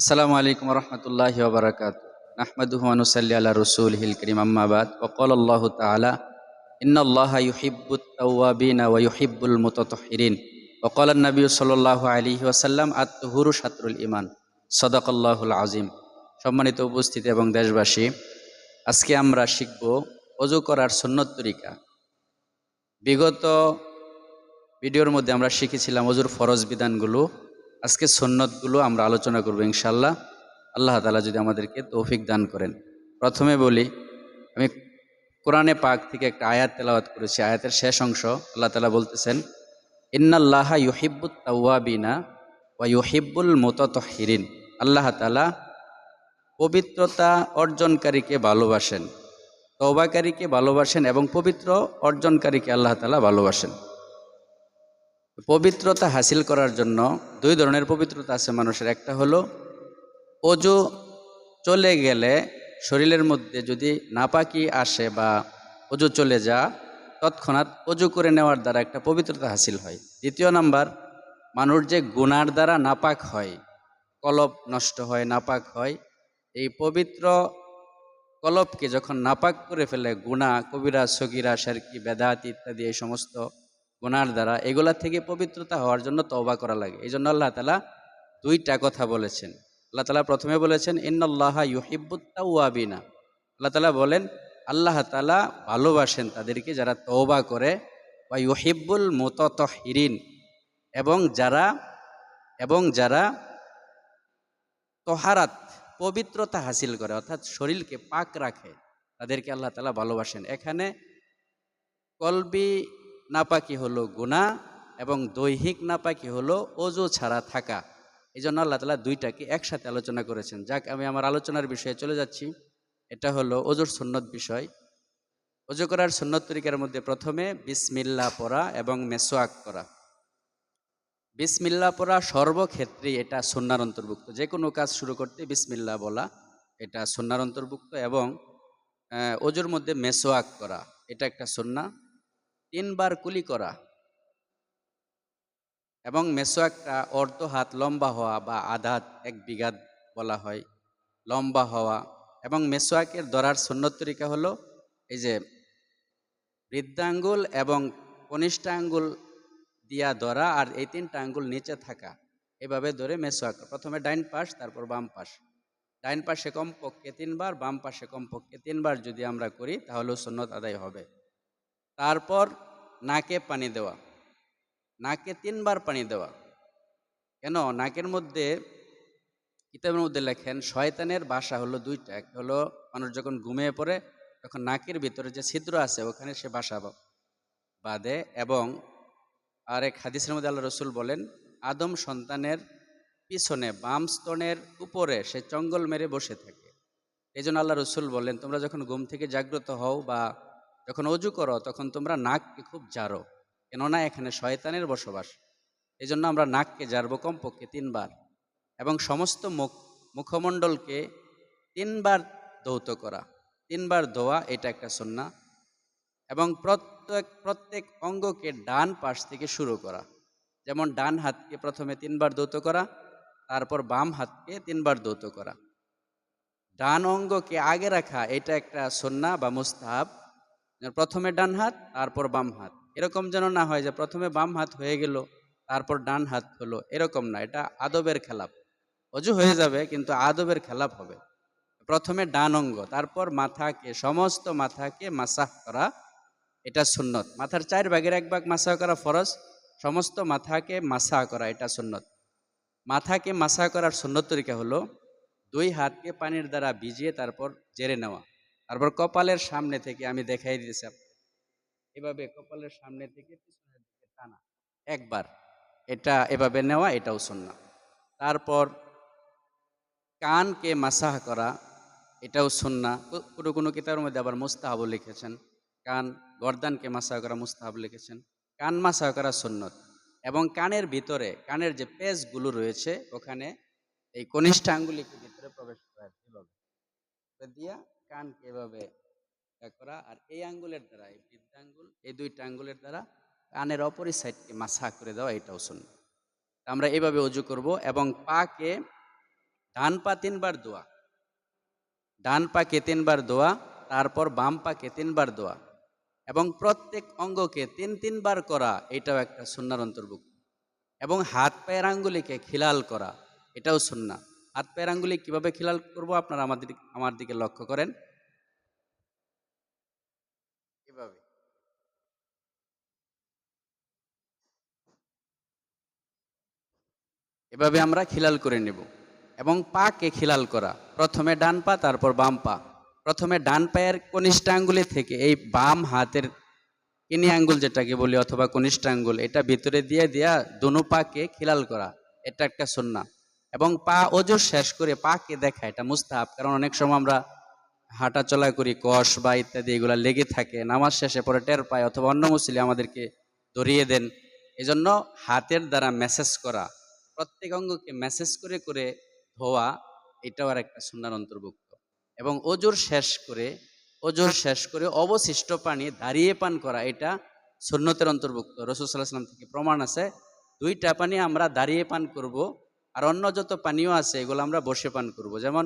আসসালামু আলাইকুম রহমতুল্লাহ ওবরাকাত। নাহমাদুহু আনুসাল্লি আলা রসুলহিল করিম আম্মাবাদ ওকল আল্লাহ তালা ইন্ন আল্লাহ ইউহিব্বুত তাওয়াবিনা ওয়া ইউহিব্বুল মুতাতাহহিরিন ওকল নবী সাল্লাল্লাহু আলাইহি ওয়াসাল্লাম, আত-তুহুরু শাতরুল ইমান সদাকাল্লাহুল আজিম সম্মানিত উপস্থিতি এবং দেশবাসী, আজকে আমরা শিখব অজু করার সুন্নত তরিকা। বিগত ভিডিওর মধ্যে আমরা শিখেছিলাম অজুর ফরজ বিধানগুলো। আজকে সন্ন্যতগুলো আমরা আলোচনা করব ইনশাল্লাহ আল্লাহ তালা যদি আমাদেরকে তৌফিক দান করেন। প্রথমে বলি, আমি কোরআনে পাক থেকে একটা আয়াত তেলাওয়াত করেছি। আয়াতের শেষ অংশ আল্লাহ তালা বলতেছেন, ইন্নাল্লাহ ইউহিব্বুত তাওয়াবিনা ওয়া ইউহিব্বুল মুতাতাহহিরিন আল্লাহ তালা পবিত্রতা অর্জনকারীকে ভালোবাসেন, তওবাকারীকে ভালোবাসেন এবং পবিত্র অর্জনকারীকে আল্লাহ তালা ভালোবাসেন। পবিত্রতা হাসিল করার জন্য দুই ধরনের পবিত্রতা আছে মানুষের। একটা হলো অজু চলে গেলে শরীরের মধ্যে যদি নাপাকি আসে বা অজু চলে যা তৎক্ষণাৎ অজু করে নেওয়ার দ্বারা একটা পবিত্রতা হাসিল হয়। দ্বিতীয় নাম্বার, মানুষ যে গুনার দ্বারা নাপাক হয়, কলপ নষ্ট হয়, নাপাক হয়, এই পবিত্র কলপকে যখন নাপাক করে ফেলে গুণা কবিরা, সগিরা, সারকি, বেদাত ইত্যাদি এই সমস্ত গুনার দ্বারা এগুলা থেকে পবিত্রতা হওয়ার জন্য তওবা করা লাগে। এই জন্য আল্লাহ তালা দুইটা কথা বলেছেন। আল্লাহ তালা প্রথমে বলেছেন ইন্নআল্লাহ ইউহিবুত্তাউয়াবিনা আল্লাহ তালা বলেন, আল্লাহ তালা ভালোবাসেন তাদেরকে যারা তওবা করে বা ইউহিব্বুল মুততহিরিন। এবং যারা এবং যারা তহারাত, পবিত্রতা হাসিল করে, অর্থাৎ শরীরকে পাক রাখে, তাদেরকে আল্লাহ তালা ভালোবাসেন। এখানে কলবি নাপাকি হলো গুণা এবং দৈহিক নাপাকি হলো অজু ছাড়া থাকা। এই জন্য আল্লাহ তালা দুইটাকে একসাথে আলোচনা করেছেন। যাক, আমি আমার আলোচনার বিষয়ে চলে যাচ্ছি। এটা হলো অজুর সুন্নত বিষয়। অজু করার সুন্নত তরিকার মধ্যে প্রথমে বিসমিল্লা পড়া এবং মেসোয়াক করা। বিসমিল্লা পড়া সর্বক্ষেত্রে এটা সন্ন্যার অন্তর্ভুক্ত। যে কোনো কাজ শুরু করতে বিসমিল্লা বলা এটা সন্ন্যার অন্তর্ভুক্ত এবং অজুর মধ্যে মেসোয়াক করা। এটা একটা সন্না তিনবার কুলি করা এবং মেসোয়াকটা অর্ধ হাত লম্বা হওয়া বা আধাত এক বিঘাত বলা হয়, লম্বা হওয়া এবং মেসোয়াকের দরার সুন্নত তরিকা হলো এই যে বৃদ্ধাঙ্গুল এবং কনিষ্ঠ আঙ্গুল দিয়া ধরা আর এই তিনটা আঙ্গুল নিচে থাকা, এভাবে ধরে মেসোয়াক প্রথমে ডাইন পাশ, তারপর বাম পাশ। ডাইন পাশে কমপক্ষে তিনবার, বাম পাশে কমপক্ষে তিনবার যদি আমরা করি তাহলেও সুন্নত আদায় হবে। তারপর নাকে পানি দেওয়া। নাকে তিনবার পানি দেওয়া। কেন? নাকের মধ্যে, কিতাবের মধ্যে লেখেন, শয়তানের বাসা হলো দুইটা একটা হলো মানুষ যখন ঘুমিয়ে পড়ে, তখন নাকের ভিতরে যে ছিদ্র আছে, ওখানে সে বাসা বাঁধে এবং আর এক হাদিসের মধ্যে আল্লাহ রসুল বলেন, আদম সন্তানের পিছনে, বাম স্তনের উপরে সে চঙ্গল মেরে বসে থাকে। এই জন্য আল্লাহ রসুল বলেন, তোমরা যখন ঘুম থেকে জাগ্রত হও বা যখন অজু করো, তখন তোমরা নাককে খুব জারো, কেননা এখানে শয়তানের বসবাস। এই জন্য আমরা নাককে জারবো কমপক্ষে তিনবার এবং সমস্ত মুখ, মুখমণ্ডলকে তিনবার দৌত করা। তিনবার ধোয়া, এটা একটা সন্না এবং প্রত্যেক প্রত্যেক অঙ্গকে ডান পাশ থেকে শুরু করা। যেমন ডান হাতকে প্রথমে তিনবার দৌত করা, তারপর বাম হাতকে তিনবার দৌত করা। ডান অঙ্গকে আগে রাখা, এটা একটা সন্না বা মুস্তাহাব। প্রথমে ডান হাত, তারপর বাম হাত। এরকম যেন না হয় যে প্রথমে বাম হাত হয়ে গেল, তারপর ডান হাত হলো। এরকম না, এটা আদবের খেলাপ। অজু হয়ে যাবে, কিন্তু আদবের খেলাপ হবে। প্রথমে ডান অঙ্গ, তারপর মাথাকে, সমস্ত মাথাকে মাসাহ করা, এটা সুন্নত। মাথার চার ভাগের এক ভাগ মাসা করা ফরজ, সমস্ত মাথাকে মাসা করা, এটা সুন্নত। মাথাকে মাসা করার সুন্নত তরিকা হলো, দুই হাতকে পানির দ্বারা ভিজিয়ে তারপর জেরে নেওয়া। তারপর কপালের সামনে থেকে আমি দেখাই দিয়েছি এভাবে কপালের সামনে থেকে পিছনের দিকে টানা। একবার এটা এভাবে নেওয়া, এটাও শূন্য তারপর কানকে মাসাহ করা, এটাও সুন্না কোনো কোনো কিতাবের মধ্যে আবার মুস্তাহাব লিখেছেন। কান, গর্দানকে মাসাহ করা, মুস্তাহাব লিখেছেন। কান মাসাহ করা সুন্নত এবং কানের ভিতরে, কানের যে পেজগুলো রয়েছে, ওখানে এই কনিষ্ঠ আঙ্গুলিকে ভিতরে প্রবেশ করা, এভাবে। দিয়া কানকে এভাবে করা আর এই আঙ্গুলের দ্বারা, এই বৃদ্ধাঙ্গুল এই দুইটা আঙ্গুলের দ্বারা কানের অপরি সাইডকে মাসা করে দেওয়া এটাও শুন আমরা এভাবে অজু করব এবং পাকে ডান পা তিনবার দোয়া, ডান পাকে তিনবার দোয়া, তারপর বাম পাকে তিনবার দোয়া এবং প্রত্যেক অঙ্গকে তিন তিনবার করা এটাও একটা সুন্নার অন্তর্ভুক্ত এবং হাত পায়ের আঙ্গুলিকে খিলাল করা এটাও সুন্না হাত পায়ের আঙ্গুলি কীভাবে খিলাল করব আপনারা আমাদের আমার দিকে লক্ষ্য করেন। এভাবে। এভাবে আমরা খিলাল করে নেব এবং পাকে খিলাল করা। প্রথমে ডান পা তারপর বাম পা। প্রথমে ডান পায়ের কনিষ্ঠ আঙ্গুলি থেকে এই বাম হাতের কিনি আঙ্গুল যেটাকে বলি অথবা কনিষ্ঠ আঙ্গুল এটা ভিতরে দিয়ে দিয়া দুনো পাকে খিলাল করা। এটা একটা সন্না এবং পা ওজোর শেষ করে পাকে দেখা এটা মুস্তাহাব। কারণ অনেক সময় আমরা হাঁটা চলা করি কষ বা ইত্যাদি, এগুলা লেগে থাকে, নামাজ শেষে পরে টের পায়, অথবা অন্য মুসলি আমাদেরকে ধরিয়ে দেন। এজন্য হাতের দ্বারা মেসেজ করা, প্রত্যেক অঙ্গকে মেসেজ করে করে ধোয়া, এটাও আর একটা সুন্দর অন্তর্ভুক্ত। এবং ওজোর শেষ করে, ওজোর শেষ করে অবশিষ্ট পানি দাঁড়িয়ে পান করা, এটা সুন্নতের অন্তর্ভুক্ত। রসুল সাল্লাহ সাল্লাম থেকে প্রমাণ আছে, দুইটা পানি আমরা দাঁড়িয়ে পান করব আর অন্য যত পানিও আছে, এগুলো আমরা বসে পান করব। যেমন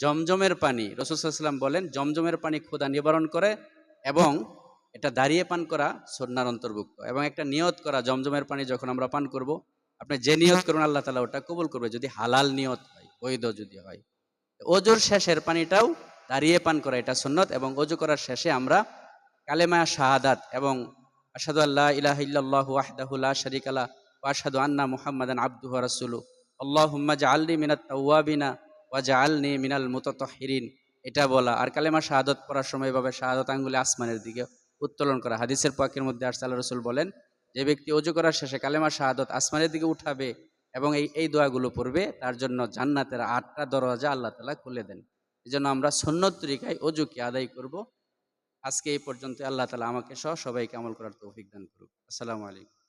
জমজমের পানি, রসুল সাল্লাম বলেন, জমজমের পানি ক্ষুদা নিবারণ করে এবং এটা দাঁড়িয়ে পান করা সন্ন্যার অন্তর্ভুক্ত এবং একটা নিয়ত করা, জমজমের পানি যখন আমরা পান করব, আপনি যে নিয়ত করুন, আল্লাহ তালা ওটা কবুল করবে। যদি হালাল নিয়ত হয় বৈধ যদি হয় ওজোর শেষের পানিটাও দাঁড়িয়ে পান করা এটা সুন্নত এবং অজু করার শেষে আমরা কালেমা শাহাদাত এবং আসাদু আল্লাহ ইলাহ ইল্লাল্লাহ ওয়াহদাহুল্লাহ শরিক আল্লাহ ও আসাদু আন্না মুহাম্মাদান আব্দুহ রাসুলু আল্লাহুম্মা জাআলনি মিনাত তাওয়াবিনা ওয়া জাআলনি মিনাল মুতাতাহহিরিন এটা বলা। আর কালেমা শাহাদত পড়ার সময় এভাবে শাহাদত আঙ্গুলে আসমানের দিকে উত্তোলন করা। হাদিসের পাকের মধ্যে আরসাল রসুল বলেন, যে ব্যক্তি অজু করার শেষে কালেমা শাহাদত আসমানের দিকে উঠাবে এবং এই এই দোয়াগুলো পড়বে, তার জন্য জান্নাতের আটটা দরজা আল্লাহ তালা খুলে দেন। এই জন্য আমরা সন্ন্যত তরিকায় অজুকে আদায় করব। আজকে এই পর্যন্ত আল্লাহ তালা আমাকে সহ সবাইকে আমল করার তৌফিক দান করুক। আসসালামু আলাইকুম।